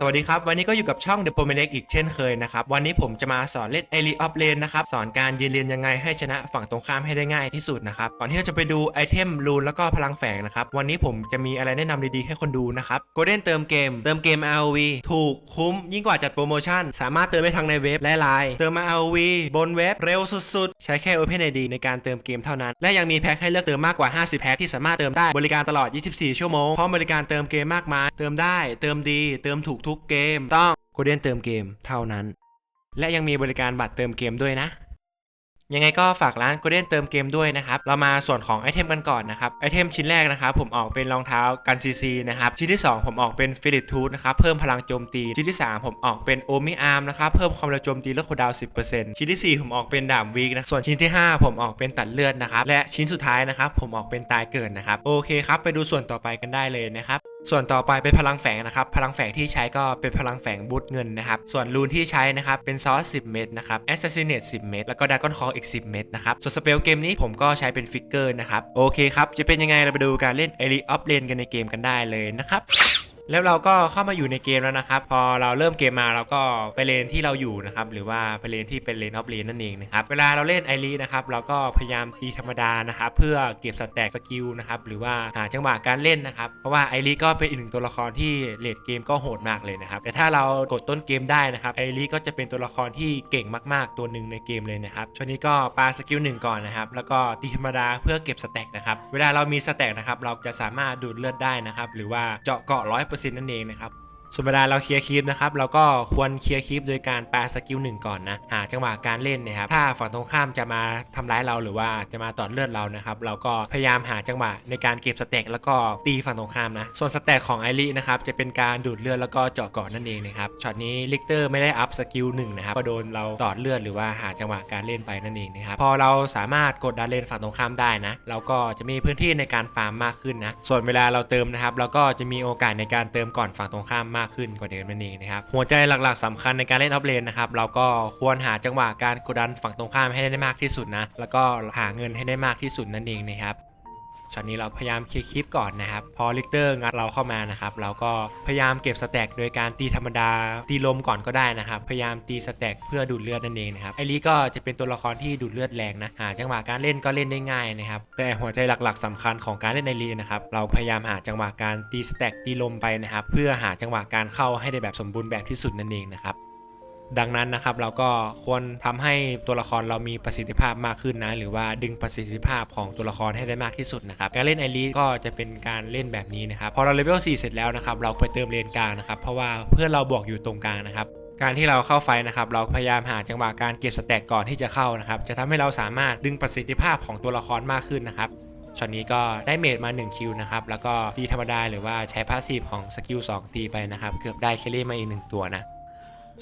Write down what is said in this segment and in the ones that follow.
สวัสดีครับ วันนี้ก็อยู่กับช่อง The p o m a n e x อีกเช่นเคยนะครับ วันนี้ผมจะมาสอนเล่น a l i of Lane นะครับ สอนการยืนเรียนยังไงให้ชนะฝั่งตรงข้ามให้ได้ง่ายที่สุดนะครับ ก่อนที่เราจะไปดูไอเทมรูนแล้วก็พลังแฝงนะครับ วันนี้ผมจะมีอะไรแนะนำดีๆให้คนดูนะครับ Golden เติมเกม เติมเกม ROV ถูกคุ้ม ยิ่งกว่าจัดโปรโมชั่น สามารถเติมได้ทั้งในเว็บและไลน์เติมมา ROV บนเว็บเร็วสุดๆ ใช้แค่ OpenID ในการเติมเกมเท่านั้น และยังมีแพ็คให้เลือกเติมมากกว่า 50 แพ็คที่สามารถเติมได้บริการตลอด 24 ชั่วโมงพร้อมบริการเติมเกมมากมายเติมได้ เติมดี เติมถูกทุกเกมต้องโกลเด้นเติมเกมเท่านั้น และยังมีบริการบัตรเติมเกมด้วยนะ ยังไงก็ฝากร้าน Golden เติมเกมด้วยนะครับ เรามาส่วนของไอเทมกันก่อนนะครับ ไอเทมชิ้นแรกนะครับ ผมออกเป็นรองเท้ากันซีซีนะครับ ชิ้นที่ 2 ผมออกเป็นฟิลิตทูธนะครับ เพิ่มพลังโจมตี ชิ้นที่ 3 ผมออกเป็นโอมิอาร์มนะครับ เพิ่มความเร็วโจมตีและคูดาวน์10%ชิ้นทีสี่ 4 ผมออกเป็นดาบวีกนะ ส่วนชิ้นที่ 5 ผมออกเป็นตัดเลือดนะครับ และชิ้นสุดท้ายนะครับ ผมออกเป็นตายเกิดนะครับ โอเคครับ ไปดูส่วนต่อไปกันได้เลยนะครับส่วนต่อไปเป็นพลังแฝงนะครับ พลังแฝงที่ใช้ก็เป็นพลังแฝงบูทเงินนะครับ ส่วนรูนที่ใช้นะครับ เป็นซอส 10 เม็ดนะครับ Assassinate 10 เม็ดแล้วก็ดากอนคออีก 10 เม็ดนะครับ ส่วนสเปลเกมนี้ผมก็ใช้เป็นฟิกเกอร์นะครับ โอเคครับ จะเป็นยังไงเราไปดูการเล่นเอริออฟเลนกันในเกมกันได้เลยนะครับ แล้วเราก็เข้ามาอยู่ในเกมแล้วนะครับ พอเราเริ่มเกมมาเราก็ไปเลนที่เราอยู่นะครับหรือว่าไปเลนที่เป็นเลนออฟเลนนั่นเองนะครับเวลาเราเล่นไอรีนะครับเราก็พยายามตีธรรมดานะครับเพื่อเก็บสแต็กสกิลนะครับหรือว่าหาจังหวะการเล่นนะครับเพราะว่าไอรีก็เป็นอีกหนึ่งตัวละครที่เลดเกมก็โหดมากเลยนะครับแต่ถ้าเรากดต้นเกมได้นะครับไอรีก็จะเป็นตัวละครที่เก่งมากๆ ตัวหนึ่งในเกมเลยนะครับช่วงนี้ก็ปาสกิลหนึ่งก่อนนะครับแล้วก็ตีธรรมดาเพื่อเก็บสแต็กนะครับเวลาเรามีสแต็กนะครับเราจะสามารถดูดเลือดได้นะครับหรือว่าเจาะเกาะร้อยเปร์เซ็นต์นั่นเองนะครับ ส่วนเวลาเราเคลียร์คลิปนะครับเราก็ควรเคลียร์คลิปโดยการปาสกิลหนึ่งก่อนนะหาจังหวะการเล่นนะครับถ้าฝั่งตรงข้ามจะมาทำร้ายเราหรือว่าจะมาตอดเลือดเรานะครับเราก็พยายามหาจังหวะในการเก็บสเต็กแล้วก็ตีฝั่งตรงข้ามนะส่วนสเต็กของไอรินะครับจะเป็นการดูดเลือดแล้วก็เจาะเกาะนั่นเองนะครับช็อตนี้ลิกเตอร์ไม่ได้อัพสกิลหนึ่งนะครับก็โดนเราตอดเลือดหรือว่าหาจังหวะการเล่นไปนั่นเองนะครับพอเราสามารถกดดันเลนฝั่งตรงข้ามได้นะเราก็จะมีพื้นที่ในการฟาร์มมากขึ้นนะส่วนเวลาเราเติมนะครับเราก็จะมีโอกาสในการเติมก่อนฝั่งตรงข้ามมากขึ้นกว่าเดิมนั่นเองนะครับหัวใจหลักๆสำคัญในการเล่นออฟเลนนะครับเราก็ควรหาจังหวะการกดดันฝั่งตรงข้ามให้ได้มากที่สุดนะแล้วก็หาเงินให้ได้มากที่สุดนั่นเองนะครับ ช็อตนี้เราพยายามเคลียร์คลิปก่อนนะครับ พอลิกเตอร์งัดเราเข้ามานะครับ เราก็พยายามเก็บสแต็กโดยการตีธรรมดา ตีลมก่อนก็ได้นะครับ พยายามตีสแต็กเพื่อดูดเลือดนั่นเองนะครับ ไอรีก็จะเป็นตัวละครที่ดูดเลือดแรงนะ หาจังหวะการเล่นก็เล่นได้ง่ายนะครับ แต่หัวใจหลักๆสำคัญของการเล่นไอรีนะครับ เราพยายามหาจังหวะการตีสแต็กตีลมไปนะครับ เพื่อหาจังหวะการเข้าให้ได้แบบสมบูรณ์แบบที่สุดนั่นเองนะครับ ดังนั้นนะครับเราก็ควรทำให้ตัวละครเรามีประสิทธิภาพมากขึ้นนะหรือว่าดึงประสิทธิภาพของตัวละครให้ได้มากที่สุดนะครับการเล่นไอรีก็จะเป็นการเล่นแบบนี้นะครับพอเราเลเวล4เสร็จแล้วนะครับเราไปเติมเลนกลางนะครับเพราะว่าเพื่อนเราบวกอยู่ตรงกลางนะครับการที่เราเข้าไฟนะครับเราพยายามหาจังหวะการเก็บสแต็กก่อนที่จะเข้านะครับจะทำให้เราสามารถดึงประสิทธิภาพของตัวละครมากขึ้นนะครับช็อตนี้ก็ได้เมดมา1คิวนะครับแล้วก็ตีธรรมดาหรือว่าใช้พาสซีฟของสกิล2ตีไปนะครับเกือบได้เคลลี่มาอีก1ตัวนะ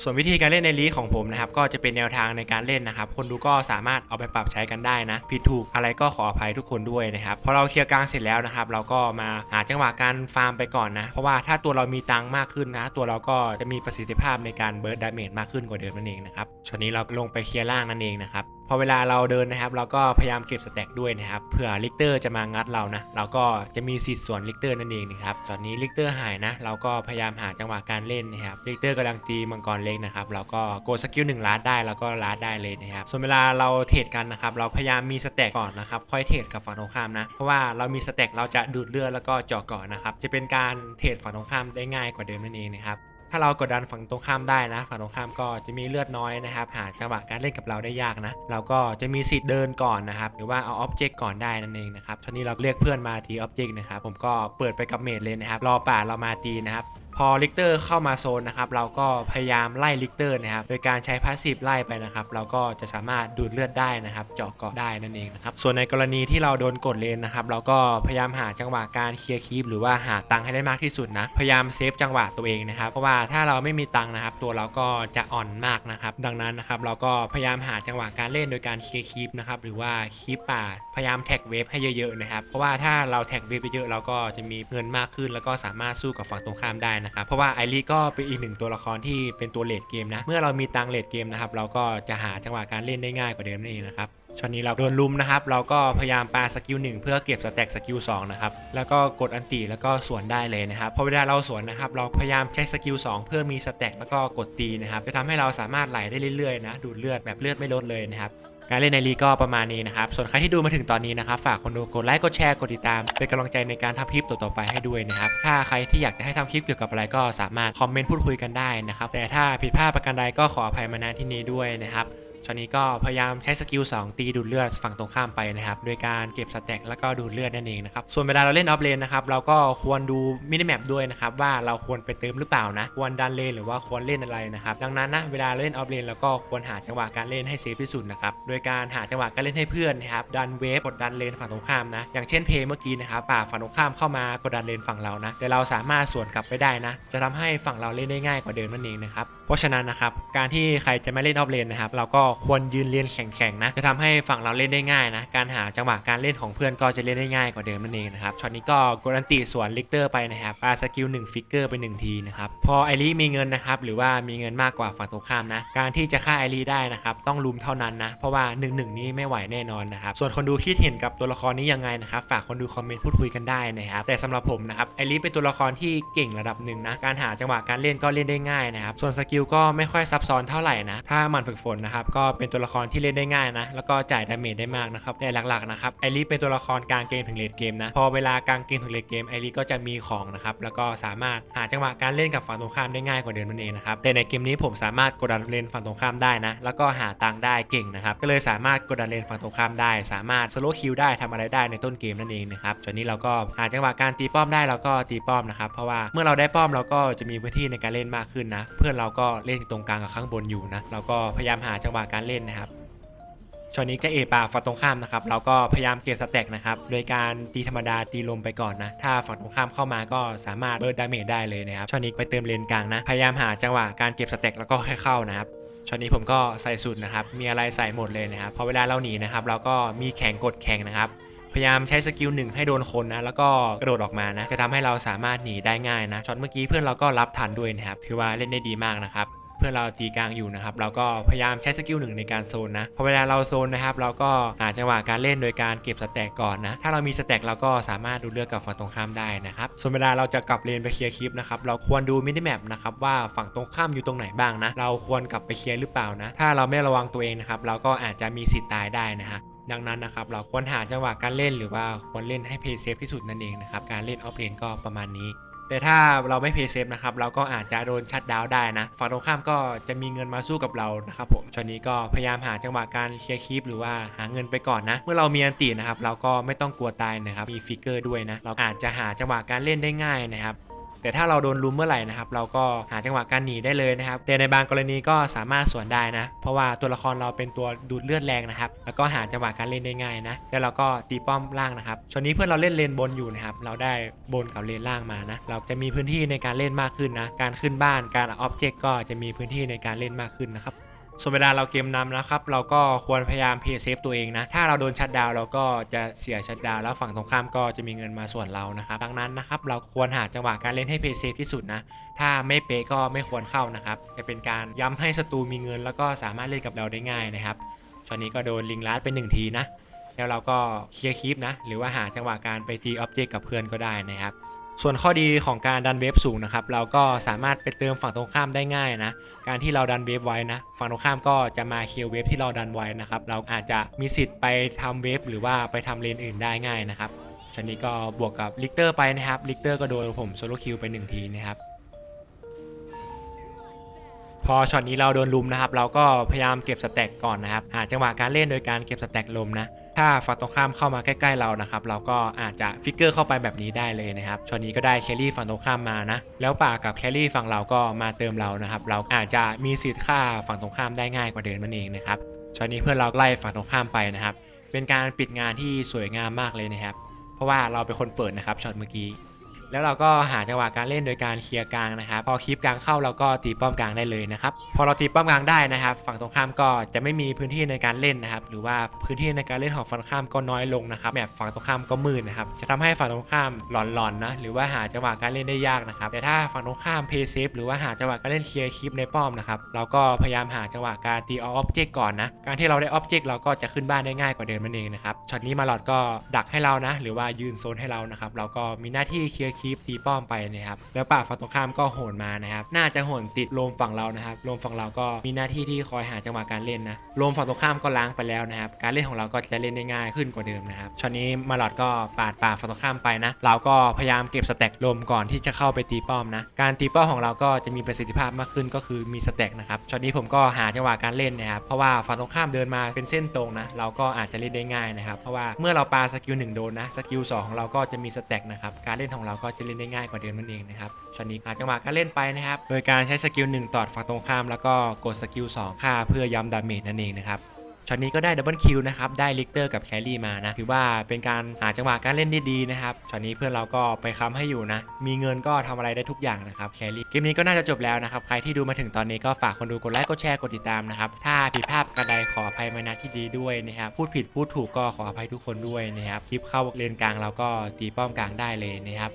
ส่วนวิธีการเล่นในลีของผมนะครับก็จะเป็นแนวทางในการเล่นนะครับ คนดูก็สามารถเอาไปปรับใช้กันได้นะผิดถูกอะไรก็ขออภัยทุกคนด้วยนะครับพอเราเคลียร์กลางเสร็จแล้วนะครับ เราก็มาหาจังหวะการฟาร์มไปก่อนนะ เพราะว่าถ้าตัวเรามีตังค์มากขึ้นนะ ตัวเราก็จะมีประสิทธิภาพในการเบิร์ดดาเมจมากขึ้นกว่าเดิมนั่นเองนะครับช่วงนี้เราลงไปเคลียร์ล่างนั่นเองนะครับ อเวลาเราเดินนะครับ เราก็พยายามเก็บสแต็กด้วยนะครับเผื่อลิกเตอร์จะมางัดเรานะเราก็จะมีสิทธิ์ส่วนลิกเตอร์นั่นเองนะครับตอนนี้ลิกเตอร์หายนะ เราก็พยายามหาจังหวะการเล่นนะครับลิกเตอร์กำลังตีมังกรเล็กนะครับเราก็กดสกิลหนึ่งลาดได้แล้วก็ลาดได้เลยนะครับส่วนเวลาเราเทรดกันนะครับเราพยายามมีสแต็กก่อนนะครับค่อยเทรดกับฝั่งตรงข้ามนะเพราะว่าเรามีสแต็กเราจะดูดเลือดแล้วก็เจาะเกาะนะครับจะเป็นการเทรดฝั่งตรงข้ามได้ง่ายกว่าเดิมนั่นเองนะครับ ถ้าเรากดดันฝั่งตรงข้ามได้นะ ฝั่งตรงข้ามก็จะมีเลือดน้อยนะครับ หาจังหวะการเล่นกับเราได้ยากนะ เราก็จะมีสิทธิ์เดินก่อนนะครับ หรือว่าเอาอ็อบเจกต์ก่อนได้นั่นเองนะครับทีนี้เราเรียกเพื่อนมาทีออบเจกต์นะครับ ผมก็เปิดไปกับเมดเลยนะครับ รอป่าเรามาตีนะครับ พอลิกเตอร์เข้ามาโซนนะครับเราก็พยายามไล่ลิกเตอร์นะครับโดยการใช้พาสซีฟไล่ไปนะครับเราก็จะสามารถดูดเลือดได้นะครับเจาะเกาะได้นั่นเองนะครับส่วนในกรณีที่เราโดนกดเลนนะครับเราก็พยายามหาจังหวะการเคลียร์คีปหรือว่าหาตังค์ให้ได้มากที่สุดนะพยายามเซฟจังหวะตัวเองนะครับเพราะว่าถ้าเราไม่มีตังค์นะครับตัวเราก็จะอ่อนมากนะครับดังนั้นนะครับเราก็พยายามหาจังหวะการเล่นโดยการเคลียร์คีปนะครับหรือว่าคีปป่าพยายามแท็กเวฟให้เยอะๆนะครับเพราะว่าถ้าเราแท็กเวฟไปเยอะเราก็จะมีเงินมากขึ้น แล้วก็สามารถสู้กับฝั่งตรงข้ามได้นะครับเพราะว่าไอรีก็เป็นอีกหนึ่งตัวละครที่เป็นตัวเลดเกมนะ เมื่อเรามีตังเลดเกมนะครับเราก็จะหาจังหวะการเล่นได้ง่ายกว่าเดิมนั่นเองนะครับช็อตนี้เราโดนลุมนะครับ เราก็พยายามปาสกิลหนึ่งเพื่อเก็บสแต็กสกิล2นะครับ แล้วก็กดอันติแล้วก็สวนได้เลยนะครับ พอเวลาเราสวนนะครับ เราพยายามใช้สกิล2เพื่อมีสแต็กแล้วก็กดตีนะครับ จะทำให้เราสามารถไหลได้เรื่อยๆนะ ดูดเลือดแบบเลือดไม่ลดเลยนะครับ การเล่นในลีกก็ประมาณนี้นะครับ ส่วนใครที่ดูมาถึงตอนนี้นะครับ ฝากคนดูกดไลค์ กดแชร์ กดติดตาม เป็นกำลังใจในการทำคลิปต่อๆไปให้ด้วยนะครับ ถ้าใครที่อยากจะให้ทำคลิปเกี่ยวกับอะไรก็สามารถคอมเมนต์พูดคุยกันได้นะครับ แต่ถ้าผิดพลาดประการใดก็ขออภัยมาณที่นี้ด้วยนะครับ ช็อตนี้ก็พยายามใช้สกิล2ตีดูดเลือดฝั่งตรงข้ามไปนะครับโดยการเก็บสแต็กแล้วก็ดูดเลือดนั่นเองนะครับส่วนเวลาเราเล่นออฟเลนนะครับเราก็ควรดูมินิแมปด้วยนะครับว่าเราควรไปเติมหรือเปล่านะควรดันเลนหรือว่าควรเล่นอะไรนะครับดังนั้นนะเวลาเล่นออฟเลนเราก็ควรหาจังหวะการเล่นให้เซฟที่สุดนะครับโดยการหาจังหวะการเล่นให้เพื่อนนะครับดันเวฟกดดันเลนฝั่งตรงข้ามนะอย่างเช่นเพย์เมื่อกี้นะครับป่าฝั่งตรงข้ามเข้ามากดดันเลนฝั่งเรานะแต่เราสามารถสวนกลับไปได้นะจะทำให้ฝั่งเราเล่นได้ง่ายกว่าเดิมนั่นเองนะครับ ราะฉะนั้นนะครับการที่ใครจะไม่เล่นออฟเลนนะครับเราก็ควรยืนเรียนแข่งๆนะจะทำให้ฝั่งเราเล่นได้ง่ายนะการหาจังหวะการเล่นของเพื่อนก็จะเล่นได้ง่ายกว่าเดิมนั่นเองนะครับช็อตนี้ก็กดอันติสวนลิกเตอร์ไปนะครับปาสกิล1ฟิกเกอร์ไป 1 ทีนะครับพอไอรีมีเงินนะครับหรือว่ามีเงินมากกว่าฝั่งตรงข้ามนะการที่จะฆ่าไอรีได้นะครับต้องลุมเท่านั้นนะเพราะว่า1นึนี้ไม่ไหวแน่นอนนะครับส่วนคนดูคิดเห็นกับตัวละครนี้ยังไงนะครับฝากคนดูคอมเมนต์พูดคุยกันได้นะครับแต่สำหรับผมนะครับไอรีเป็นตัวละครที่เก่งระดับหนึ่งนะการหาจังหวะการเล่นก็เล่นได้ง่ายนะครับส่วนสกิลก็ไม่ค่อยซับซ้อนเท่าไหร่นะ ถ้ามันฝึกฝนนะครับ ก็เป็นตัวละครที่เล่นได้ง่ายนะ แล้วก็จ่ายดาเมจได้มากนะครับแต่หลักๆนะครับไอรีเป็นตัวละครกลางเกมถึงเลดเกมนะ พอเวลากลางเกมถึงเลดเกมไอรีก็จะมีของนะครับ แล้วก็สามารถหาจังหวะการเล่นกับฝั่งตรงข้ามได้ง่ายกว่าเดิมนั่นเองนะครับ แต่ในเกมนี้ผมสามารถกดดันเลนฝั่งตรงข้ามได้นะ แล้วก็หาตังได้เก่งนะครับ ก็เลยสามารถกดดันเลนฝั่งตรงข้ามได้ สามารถสโลคิวได้ทำอะไรได้ในต้นเกมนั่นเองนะครับจนนี้เราก็หาจังหวะการตีป้อมได้เราก็ตีป้อมนะครับ เพราะว่าเมื่อเราได้ป้อมเราก็จะมีพื้นที่ในการเล่นมากขึ้นนะ เพื่อนเราก็เล่นตรงกลางกับข้างบนอยู่นะเราก็พยายามหาจังหวะการเล่นนะครับช็อตนี้จะเอปาฝั่งตรงข้ามนะครับเราก็พยายามเก็บสแต็กนะครับโดยการตีธรรมดาตีลมไปก่อนนะ ถ้าฝั่งตรงข้ามเข้ามาก็สามารถเบิร์ดดาเมจได้เลยนะครับช็อตนี้ไปเติมเลนกลางนะ พยายามหาจังหวะการเก็บสแต็กแล้วก็ค่อยเข้านะครับช็อตนี้ผมก็ใส่สุดนะครับมีอะไรใส่หมดเลยนะครับพอเวลาเราหนีนะครับเราก็มีแข่งกดแข่งนะครับ พยายามใช้สกิลหนึ่งให้โดนคนนะ แล้วก็กระโดดออกมานะ จะทำให้เราสามารถหนีได้ง่ายนะ ช็อตเมื่อกี้เพื่อนเราก็รับทันด้วยนะครับ ถือว่าเล่นได้ดีมากนะครับเพื่อนเราตีกลางอยู่นะครับเราก็พยายามใช้สกิลหนึ่งในการโซนนะพอเวลาเราโซนนะครับเราก็หาจังหวะการเล่นโดยการเก็บสแต็กก่อนนะถ้าเรามีสแต็กเราก็สามารถดูเลือกกับฝั่งตรงข้ามได้นะครับส่วนเวลาเราจะกลับเลนไปเคลียร์คลิปนะครับเราควรดูมินิแมปนะครับว่าฝั่งตรงข้ามอยู่ตรงไหนบ้างนะเราควรกลับไปเคลียร์หรือเปล่านะถ้าเราไม่ระวังตัวเองนะครับเราก็อาจจะมีสิทธิ์ตายได้นะฮะ ดังนั้นนะครับเราควรหาจังหวะการเล่นหรือว่าควรเล่นให้เพย์เซฟที่สุดนั่นเองนะครับการเล่นออฟเลนก็ประมาณนี้ แต่ถ้าเราไม่เพย์เซฟนะครับเราก็อาจจะโดนชัดดาวได้นะฝั่งตรงข้ามก็จะมีเงินมาสู้กับเรานะครับผมช็อตนี้ก็พยายามหาจังหวะการเคลียร์คลิปหรือว่าหาเงินไปก่อนนะ เมื่อเรามีอันตีนะครับเราก็ไม่ต้องกลัวตายนะครับมีฟิกเกอร์ด้วยนะเราอาจจะหาจังหวะการเล่นได้ง่ายนะครับ แต่ถ้าเราโดนลุมเมื่อไหร่นะครับเราก็หาจังหวะการหนีได้เลยนะครับแต่ในบางกรณีก็สามารถสวนได้นะ เพราะว่าตัวละครเราเป็นตัวดูดเลือดแรงนะครับแล้วก็หาจังหวะการเล่นได้ง่ายนะแล้วเราก็ตีป้อมล่างนะครับช่วงนี้เพื่อนเราเล่นเลนบนอยู่นะครับเราได้บนกับเลนล่างมานะเราจะมีพื้นที่ในการเล่นมากขึ้นนะการขึ้นบ้านการออบเจกต์ก็จะมีพื้นที่ในการเล่นมากขึ้นนะครับ ส่วนเวลาเราเกมนำนะครับ เราก็ควรพยายามเพย์เซฟตัวเองนะ ถ้าเราโดนชัดดาวเราก็จะเสียชัดดาวแล้วฝั่งตรงข้ามก็จะมีเงินมาส่วนเรานะครับ ดังนั้นนะครับเราควรหาจังหวะการเล่นให้เพย์เซฟที่สุดนะ ถ้าไม่เป๊ะก็ไม่ควรเข้านะครับ จะเป็นการย้ำให้ศัตรูมีเงิน แล้วก็สามารถเล่นกับเราได้ง่ายนะครับช็อตนี้ก็โดนลิงลัดไปหนึ่งทีนะ แล้วเราก็เคลียร์คลิปนะ หรือว่าหาจังหวะการไปตีออบเจกต์กับเพื่อนก็ได้นะครับ ส่วนข้อดีของการดันเวฟสูงนะครับเราก็สามารถไปเติมฝั่งตรงข้ามได้ง่ายนะการที่เราดันเวฟไว้นะฝั่งตรงข้ามก็จะมาเคลียร์เวฟที่เราดันไว้นะครับเราอาจจะมีสิทธิ์ไปทำเวฟหรือว่าไปทำเลนอื่นได้ง่ายนะครับชันนี้ก็บวกกับลิกเตอร์ไปนะครับลิกเตอร์ก็โดนผมโซโลคิวไปหนึ่งทีนะครับพอช็อตนี้เราโดนลุมนะครับ เราก็พยายามเก็บสแต็กก่อนนะครับ หาจังหวะการเล่นโดยการเก็บสแต็กลมนะ ถ้าฝั่งตรงข้ามเข้ามาใกล้ๆเรานะครับเราก็อาจจะฟิกเกอร์เข้าไปแบบนี้ได้เลยนะครับช็อตนี้ก็ได้แครี่ฝั่งตรงข้ามมานะแล้วป่ากับแครี่ฝั่งเราก็มาเติมเรานะครับเราอาจจะมีสิทธิ์ฆ่าฝั่งตรงข้ามได้ง่ายกว่าเดิมนั่นเองนะครับช็อตนี้เพื่อนเราไล่ฝั่งตรงข้ามไปนะครับเป็นการปิดงานที่สวยงามมากเลยนะครับ เพราะว่าเราเป็นคนเปิดนะครับช็อตเมื่อกี้ แล้วเราก็หาจังหวะการเล่นโดยการเคลียร์กลางนะครับพอคลิปกลางเข้าเราก็ตีป้อมกลางได้เลยนะครับพอเราตีป้อมกลางได้นะครับ ฝั่งตรงข้ามก็จะไม่มีพื้นที่ในการเล่นนะครับหรือว่าพื้นที่ในการเล่นของฝั่งตรงข้ามก็น้อยลงนะครับแบบฝั่งตรงข้ามก็มืดนะครับจะทำให้ฝั่งตรงข้ามหลอนๆนะหรือว่าหาจังหวะการเล่นได้ยากนะครับแต่ถ้าฝั่งตรงข้ามเพย์เซฟหรือว่าหาจังหวะการเล่นเคลียร์คลิปในป้อมนะครับเราก็พยายามหาจังหวะการตีออ b เจกต์ก่อนนะการที่เราได้ออบเจกต์เราก็จะขึ้นบ้านได้ง่ายกว่าเดิมนั่นเองนะครับช็อตนี้มาหลอดก็ดักให้เรานะ หรือว่ายืนโซนให้เรานะครับเราก็มีหน้าที่เคลียร์คลิปตีป้อมไปนะครับแล้วป่าฝั่งตรงข้ามก็โหนมานะครับน่าจะโหนติดลมฝั่งเรานะครับลมฝั่งเราก็มีหน้าที่ที่คอยหาจังหวะการเล่นนะลมฝั่งตรงข้ามก็ล้างไปแล้วนะครับการเล่นของเราก็จะเล่นได้ง่ายขึ้นกว่าเดิมนะครับช็อตนี้มาลอดก็ปาดป่าฝั่งตรงข้ามไปนะเราก็พยายามเก็บสแต็กลมก่อนที่จะเข้าไปตีป้อมนะการตีป้อมของเราก็จะมีประสิทธิภาพมากขึ้นก็คือมีสแต็กนะครับช็อตนี้ผมก็หาจังหวะการเล่นนะครับเพราะว่าฝั่งตรงข้ามเดินมาเป็นเส้นตรงนะเราก็อาจจะเล่นได้ง่ายนะครับเพราะว่าเมื่อเราปาสกิลหนึ่งโดนนะสกิลสองของเราก็จะมีสแต็กนะครับการเล่นของเราก็จะเล่นได้ง่ายกว่าเดิมนั่นเองนะครับช็อตนี้หาจังหวะการเล่นไปนะครับโดยการใช้สกิลหนึ่งตอดฝั่งตรงข้าม แล้วก็กดสกิลสองฆ่าเพื่อย้ำดาเมจนั่นเองนะครับช็อตนี้ก็ได้ดับเบิลคิวนะครับ ได้ลิกเตอร์กับแครี่มานะ ถือว่าเป็นการหาจังหวะการเล่นด้ดีนะครับ ช็อตนี้เพื่อนเราก็ไปค้ำให้อยู่นะ มีเงินก็ทำอะไรได้ทุกอย่างนะครับแครี่ เกมนี้ก็น่าจะจบแล้วนะครับ ใครที่ดูมาถึงตอนนี้ก็ฝากคนดูกดไลค์ กดแชร์ กดติดตามนะครับ ถ้าผิดพลาดกระใดขออภัยมาณที่ดีด้วยนะครับ พูดผิดพูดถูกก็ขออภัยทุกคนด้วยนะครับ คลิปเข้าเลนกลางเราก็ตีป้อมกลางได้เลยนะครับ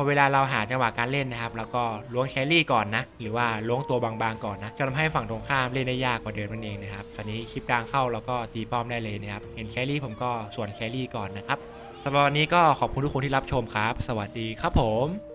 พอเวลาเราหาจังหวะการเล่นนะครับแล้วก็ล้วงแครี่ก่อนนะ หรือว่าล้วงตัวบางๆก่อนนะจะทำให้ฝั่งตรงข้ามเล่นได้ยากกว่าเดิมนั่นเองนะครับตอนนี้คลิปกลางเข้าเราก็ตีป้อมได้เลยนะครับเห็นแครี่ผมก็ส่วนแครี่ก่อนนะครับสำหรับวันนี้ก็ขอบคุณทุกคนที่รับชมครับ สวัสดีครับผม